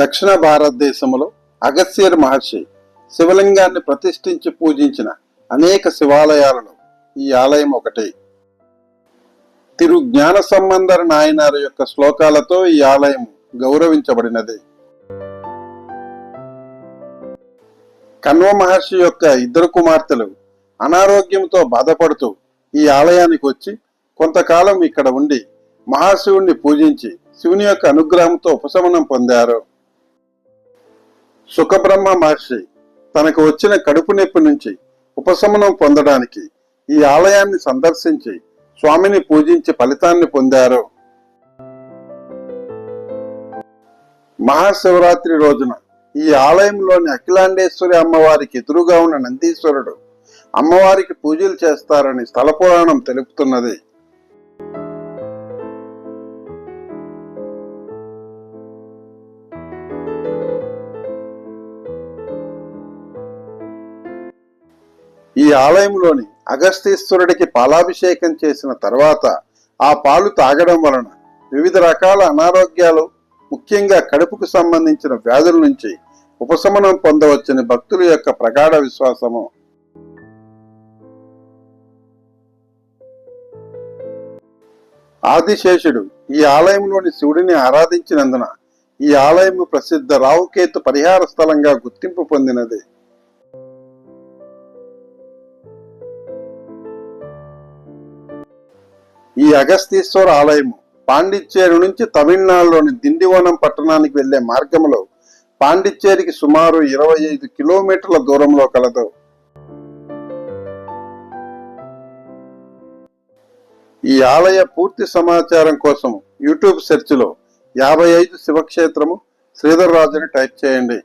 దక్షిణ భారతదేశంలో అగస్త్యర్ మహర్షి శివలింగాన్ని ప్రతిష్ఠించి పూజించిన అనేక శివాలయాలలో ఈ ఆలయం ఒకటి. తిరు జ్ఞాన సంబంధర నాయనారు యొక్క శ్లోకాలతో ఈ ఆలయం గౌరవించబడినది. కన్వ మహర్షి యొక్క ఇద్దరు కుమార్తెలు అనారోగ్యంతో బాధపడుతూ ఈ ఆలయానికి వచ్చి కొంతకాలం ఇక్కడ ఉండి మహాశివుణ్ణి పూజించి శివుని యొక్క అనుగ్రహంతో ఉపశమనం పొందారు. సుఖబ్రహ్మ మహర్షి తనకు వచ్చిన కడుపు నొప్పి నుంచి ఉపశమనం పొందడానికి ఈ ఆలయాన్ని సందర్శించి స్వామిని పూజించి ఫలితాన్ని పొందారు. మహాశివరాత్రి రోజున ఈ ఆలయంలోని అఖిలాండేశ్వరి అమ్మవారికి ఎదురుగా ఉన్న నందీశ్వరుడు అమ్మవారికి పూజలు చేస్తారని స్థల పురాణం తెలుపుతున్నది. ఈ ఆలయంలోని అగస్తీశ్వరుడికి పాలాభిషేకం చేసిన తర్వాత ఆ పాలు తాగడం వలన వివిధ రకాల అనారోగ్యాలు ముఖ్యంగా కడుపుకు సంబంధించిన వ్యాధుల నుంచి ఉపశమనం పొందవచ్చని భక్తుల యొక్క ప్రగాఢ విశ్వాసము. ఆదిశేషుడు ఈ ఆలయంలోని శివుడిని ఆరాధించినందున ఈ ఆలయం ప్రసిద్ధ రావుకేతు పరిహార స్థలంగా గుర్తింపు పొందినది. ఈ అగస్తీశ్వర ఆలయము పాండిచ్చేరి నుంచి తమిళనాడులోని దిండివనం పట్టణానికి వెళ్ళే మార్గంలో పాండిచ్చేరికి సుమారు ఇరవై ఐదు కిలోమీటర్ల దూరంలో కలదు. ఈ ఆలయ పూర్తి సమాచారం కోసం యూట్యూబ్ సెర్చ్లో యాభై ఐదు శివక్షేత్రము శ్రీధర్ రాజుని టైప్ చేయండి.